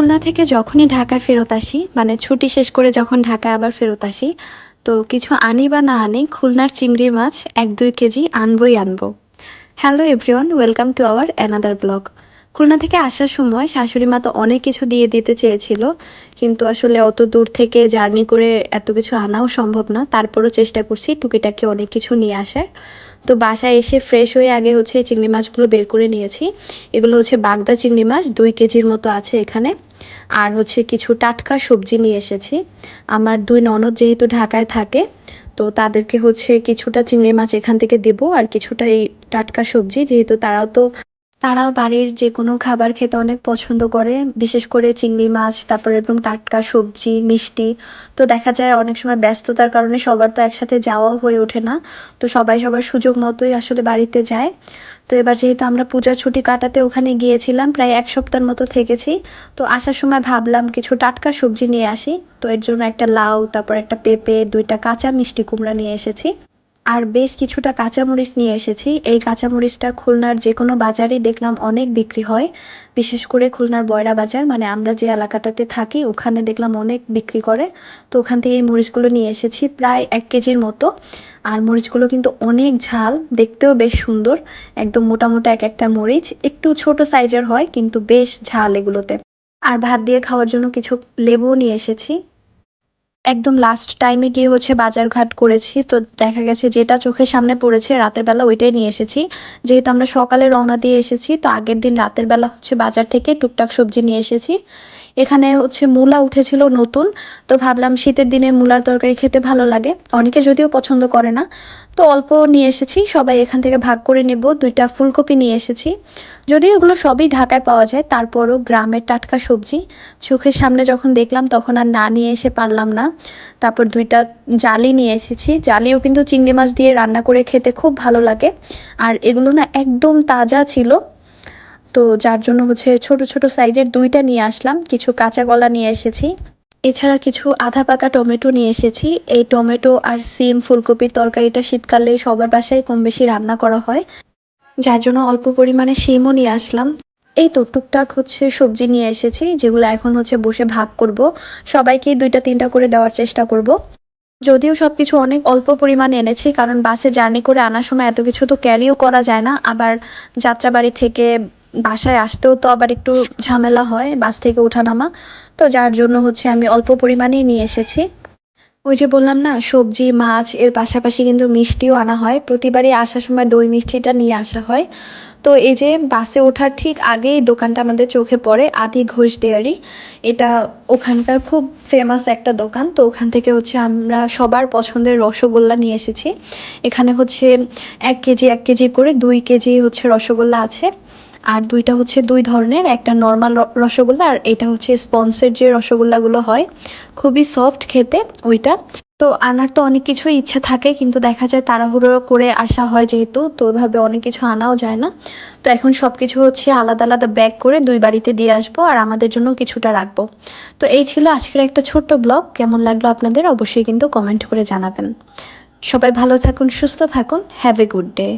খুলনা থেকে যখনই ঢাকায় ফেরত আসি মানে ছুটি শেষ করে যখন ঢাকায় আবার ফেরত আসি, তো কিছু আনি বা না আনি খুলনার চিংড়ি মাছ এক দুই কেজি আনবই আনব। Hello everyone welcome to our another blog Khulna থেকে আসার সময় শাশুড়ি মা তো অনেক কিছু দিয়ে দিতে চেয়েছিল, কিন্তু আসলে অত দূর থেকে জার্নি করে এত কিছু আনাও সম্ভব না। তারপরও চেষ্টা করছি টুকিটাকি অনেক কিছু নিয়ে আসার। তো বাসায় এসে ফ্রেশ হয়ে আগে হচ্ছে চিংড়ি মাছগুলো বের করে নিয়েছি। এগুলো হচ্ছে বাগদা চিংড়ি মাছ, দুই কেজির মতো আছে এখানে। আর হচ্ছে কিছু টাটকা সবজি নিয়ে এসেছি। আমার দুই ননদ যেহেতু ঢাকায় থাকে, তো তাদেরকে হচ্ছে কিছুটা চিংড়ি মাছ এখান থেকে দেবো আর কিছুটা এই টাটকা সবজি, যেহেতু তারাও তো, তারাও বাড়ির যে কোনো খাবার খেতে অনেক পছন্দ করে, বিশেষ করে চিংড়ি মাছ, তারপর এরকম টাটকা সবজি, মিষ্টি। তো দেখা যায় অনেক সময় ব্যস্ততার কারণে সবার তো একসাথে যাওয়া হয়ে ওঠে না, তো সবাই সবার সুযোগ মতোই আসলে বাড়িতে যায়। তো এবার যেহেতু আমরা পূজার ছুটি কাটাতে ওখানে গিয়েছিলাম, প্রায় এক সপ্তাহের মতো থেকেছি, তো আসার সময় ভাবলাম কিছু টাটকা সবজি নিয়ে আসি। তো এর জন্য একটা লাউ, তারপর একটা পেঁপে, দুইটা কাঁচা মিষ্টি কুমড়া নিয়ে এসেছি। আর বেশ কিছুটা কাঁচামরিচ নিয়ে এসেছি। এই কাঁচামরিচটা খুলনার যে কোনো বাজারেই দেখলাম অনেক বিক্রি হয়। বিশেষ করে খুলনার বয়রা বাজার মানে আমরা যে এলাকাটাতে থাকি, ওখানে দেখলাম অনেক বিক্রি করে। তো ওখান থেকে এই মরিচগুলো নিয়ে এসেছি প্রায় এক কেজির মতো। আর মরিচগুলো কিন্তু অনেক ঝাল, দেখতেও বেশ সুন্দর। একদম মোটা মোটা এক একটা মরিচ। একটু ছোট সাইজের হয়, কিন্তু বেশ ঝাল এগুলোতে। আর ভাত দিয়ে খাওয়ার জন্য কিছু লেবুও নিয়ে এসেছি। একদম লাস্ট টাইমে গিয়ে হচ্ছে বাজার ঘাট করেছি, তো দেখা গেছে যেটা চোখের সামনে পড়েছে রাতের বেলা ওইটাই নিয়ে এসেছি। যেহেতু আমরা সকালে রওনা দিয়ে এসেছি, তো আগের দিন রাতের বেলা হচ্ছে বাজার থেকে টুকটাক সবজি নিয়ে এসেছি। এখানে হচ্ছে মূলা উঠেছিল নতুন। তো ভাবলাম শীতের দিনে মূলার তরকারি খেতে ভালো লাগে। অনেকে যদিও পছন্দ করে না। তো অল্প নিয়ে এসেছি, সবাই এখান থেকে ভাগ করে নেব। দুইটা ফুলকপি নিয়ে এসেছি। যদিও এগুলো সবই ঢাকায় পাওয়া যায়, তারপরও গ্রামের টাটকা সবজি। চোখের সামনে যখন দেখলাম, তখন আর না নিয়ে এসে পারলাম না। তারপর দুইটা জালি নিয়ে এসেছি। জালিও কিন্তু চিংড়ি মাছ দিয়ে রান্না করে খেতে খুব ভালো লাগে। আর এগুলো না একদম তাজা ছিল। তো যার জন্য হচ্ছে ছোট ছোট সাইজের দুইটা নিয়ে আসলাম, কিছু কাঁচা কলা নিয়ে এসেছি। এছাড়া কিছু আধা পাকা টমেটো নিয়ে এসেছি। এই টমেটো আর সিম ফুলকপির তরকারিটা শীতকালে সবার বাসায় কম বেশি রান্না করা হয়। যার জন্য অল্প পরিমাণে সিমও নিয়ে আসলাম। এই তো টুকটাক হচ্ছে সবজি নিয়ে এসেছি, যেগুলো এখন হচ্ছে বসে ভাগ করব। সবাইকে দুইটা তিনটা করে দেওয়ার চেষ্টা করব। যদিও সবকিছু অনেক অল্প পরিমাণে এনেছি, কারণ বাসে জার্নি করে আনার সময় এত কিছু তো ক্যারিও করা যায় না। আবার যাত্রাবাড়ি থেকে বাসায় আসতেও তো আবার একটু ঝামেলা হয়, বাস থেকে ওঠানামা তো যার জন্য হচ্ছে আমি অল্প পরিমাণেই নিয়ে এসেছি। ওই যে বললাম না, সবজি, মাছ, এর পাশাপাশি কিন্তু মিষ্টিও আনা হয়। প্রতিবারই আসার সময় দই মিষ্টিটা নিয়ে আসা হয়। তো এই যে বাসে ওঠার ঠিক আগেই দোকানটা আমাদের চোখে পড়ে, আদি ঘোষ ডেয়ারি। এটা ওখানকার খুব ফেমাস একটা দোকান। তো ওখান থেকে হচ্ছে আমরা সবার পছন্দের রসগোল্লা নিয়ে এসেছি। এখানে হচ্ছে এক কেজি এক কেজি করে দুই কেজি হচ্ছে রসগোল্লা আছে। আর দুইটা হচ্ছে দুই ধরনের, একটা নর্মাল রসগোল্লা আর এটা হচ্ছে স্পন্সের যে রসগোল্লাগুলো হয়, খুবই সফট খেতে ওইটা। তো আনার তো অনেক কিছুই ইচ্ছা থাকে, কিন্তু দেখা যায় তাড়াহুড়ো করে আসা হয় যেহেতু, তো ওইভাবে অনেক কিছু আনাও যায় না। তো এখন সব কিছু হচ্ছে আলাদা আলাদা ব্যাগ করে দুই বাড়িতে দিয়ে আসব আর আমাদের জন্য কিছুটা রাখব। তো এই ছিল আজকের একটা ছোট্ট ব্লগ কেমন লাগল আপনাদের অবশ্যই কিন্তু কমেন্ট করে জানাবেন। সবাই ভালো থাকুন, সুস্থ থাকুন হ্যাভ এ গুড ডে